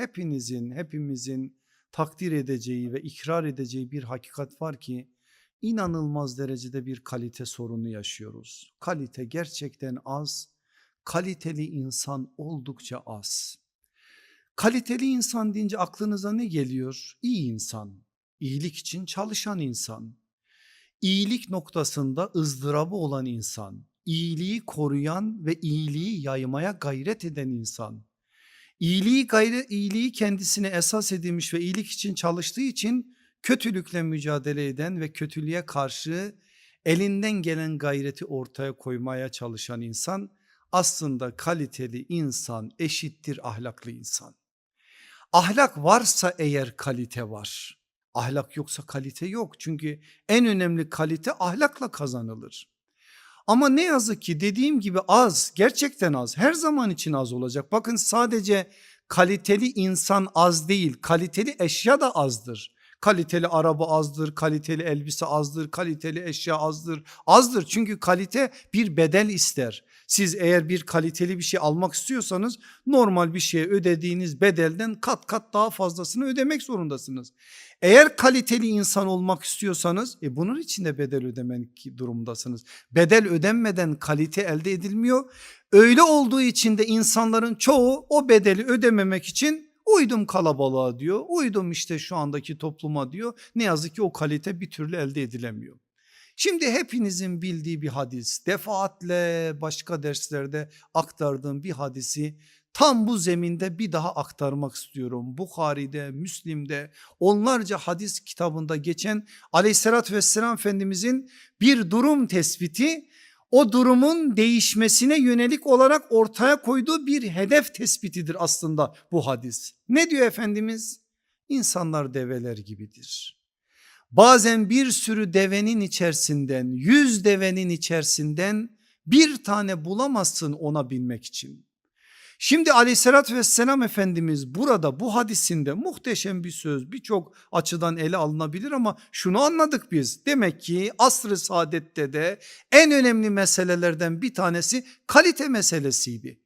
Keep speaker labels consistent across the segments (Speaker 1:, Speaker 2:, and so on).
Speaker 1: hepinizin, hepimizin takdir edeceği ve ikrar edeceği bir hakikat var ki inanılmaz derecede bir kalite sorunu yaşıyoruz. Kalite gerçekten az, kaliteli insan oldukça az. Kaliteli insan deyince aklınıza ne geliyor? İyi insan, iyilik için çalışan insan, iyilik noktasında ızdırabı olan insan, iyiliği koruyan ve iyiliği yaymaya gayret eden insan. İyiliği gayret iyiliği kendisine esas edilmiş ve iyilik için çalıştığı için kötülükle mücadele eden ve kötülüğe karşı elinden gelen gayreti ortaya koymaya çalışan insan aslında kaliteli insan eşittir ahlaklı insan. Ahlak varsa eğer kalite var. Ahlak yoksa kalite yok. Çünkü en önemli kalite ahlakla kazanılır. Ama ne yazık ki dediğim gibi az gerçekten az her zaman için az olacak. Bakın sadece kaliteli insan az değil kaliteli eşya da azdır. Kaliteli araba azdır, kaliteli elbise azdır, kaliteli eşya azdır. Azdır çünkü kalite bir bedel ister. Siz eğer bir kaliteli bir şey almak istiyorsanız normal bir şeye ödediğiniz bedelden kat kat daha fazlasını ödemek zorundasınız. Eğer kaliteli insan olmak istiyorsanız e bunun için de bedel ödemek durumundasınız. Bedel ödenmeden kalite elde edilmiyor. Öyle olduğu için de insanların çoğu o bedeli ödememek için uydum kalabalığa diyor. Uydum işte şu andaki topluma diyor. Ne yazık ki o kalite bir türlü elde edilemiyor. Şimdi hepinizin bildiği bir hadis defaatle başka derslerde aktardığım bir hadisi tam bu zeminde bir daha aktarmak istiyorum. Bukhari'de, Müslim'de onlarca hadis kitabında geçen aleyhissalatü vesselam Efendimizin bir durum tespiti o durumun değişmesine yönelik olarak ortaya koyduğu bir hedef tespitidir aslında bu hadis. Ne diyor Efendimiz? İnsanlar develer gibidir. Bazen bir sürü devenin içerisinden, yüz devenin içerisinden bir tane bulamazsın ona binmek için. Şimdi aleyhissalatü vesselam Efendimiz burada bu hadisinde muhteşem bir söz birçok açıdan ele alınabilir ama şunu anladık biz. Demek ki asr-ı saadette de en önemli meselelerden bir tanesi kalite meselesiydi.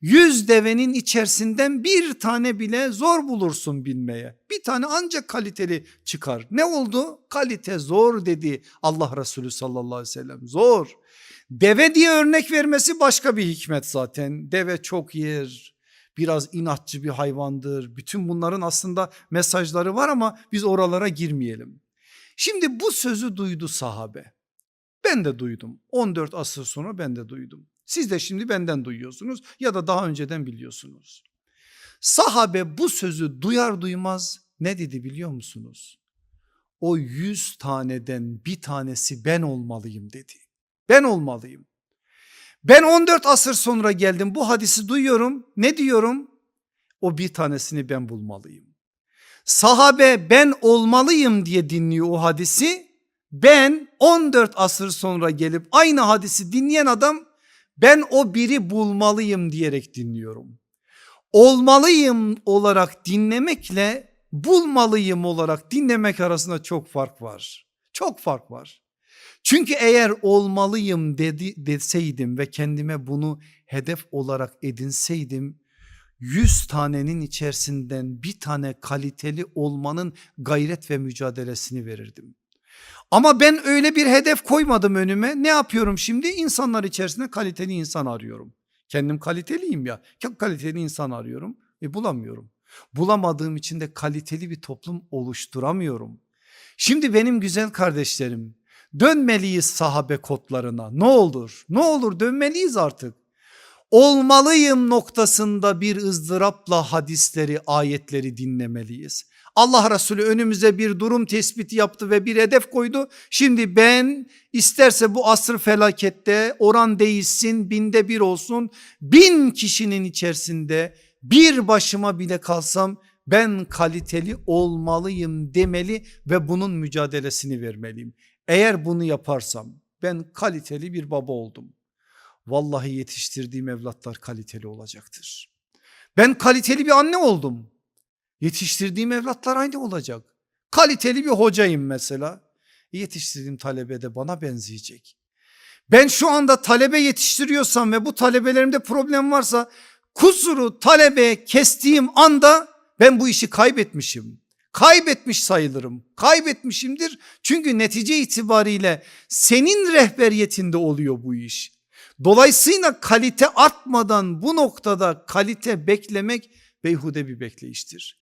Speaker 1: Yüz devenin içerisinden bir tane bile zor bulursun bilmeye. Bir tane ancak kaliteli çıkar. Ne oldu? Kalite zor dedi Allah Resulü sallallahu aleyhi ve sellem. Zor. Deve diye örnek vermesi başka bir hikmet zaten. Deve çok yer, biraz inatçı bir hayvandır. Bütün bunların aslında mesajları var ama biz oralara girmeyelim. Şimdi bu sözü duydu sahabe. Ben de duydum. 14 asır sonra ben de duydum. Siz de şimdi benden duyuyorsunuz ya da daha önceden biliyorsunuz. Sahabe bu sözü duyar duymaz ne dedi biliyor musunuz? O yüz taneden bir tanesi ben olmalıyım dedi. Ben olmalıyım. Ben 14 asır sonra geldim bu hadisi duyuyorum. Ne diyorum? O bir tanesini ben bulmalıyım. Sahabe ben olmalıyım diye dinliyor o hadisi. Ben 14 asır sonra gelip aynı hadisi dinleyen adam ben o biri bulmalıyım diyerek dinliyorum. Olmalıyım olarak dinlemekle bulmalıyım olarak dinlemek arasında çok fark var. Çok fark var. Çünkü eğer olmalıyım dedi, deseydim ve kendime bunu hedef olarak edinseydim yüz tanenin içerisinden bir tane kaliteli olmanın gayret ve mücadelesini verirdim. Ama ben öyle bir hedef koymadım önüme. Ne yapıyorum şimdi? İnsanlar içerisinde kaliteli insan arıyorum. Kendim kaliteliyim ya. Kaliteli insan arıyorum ve bulamıyorum. Bulamadığım için de kaliteli bir toplum oluşturamıyorum. Şimdi benim güzel kardeşlerim dönmeliyiz sahabe kodlarına. Ne olur? Ne olur dönmeliyiz artık. Olmalıyım noktasında bir ızdırapla hadisleri, ayetleri dinlemeliyiz. Allah Resulü önümüze bir durum tespiti yaptı ve bir hedef koydu. Şimdi ben isterse bu asır felakette oran değişsin binde bir olsun bin kişinin içerisinde bir başıma bile kalsam ben kaliteli olmalıyım demeli ve bunun mücadelesini vermeliyim. Eğer bunu yaparsam ben kaliteli bir baba oldum. Vallahi yetiştirdiğim evlatlar kaliteli olacaktır. Ben kaliteli bir anne oldum. Yetiştirdiğim evlatlar aynı olacak. Kaliteli bir hocayım mesela. Yetiştirdiğim talebe de bana benzeyecek. Ben şu anda talebe yetiştiriyorsam ve bu talebelerimde problem varsa kusuru talebe kestiğim anda ben bu işi kaybetmişim. Kaybetmiş sayılırım. Kaybetmişimdir. Çünkü netice itibariyle senin rehberiyetinde oluyor bu iş. Dolayısıyla kalite artmadan bu noktada kalite beklemek beyhude bir bekleyiştir.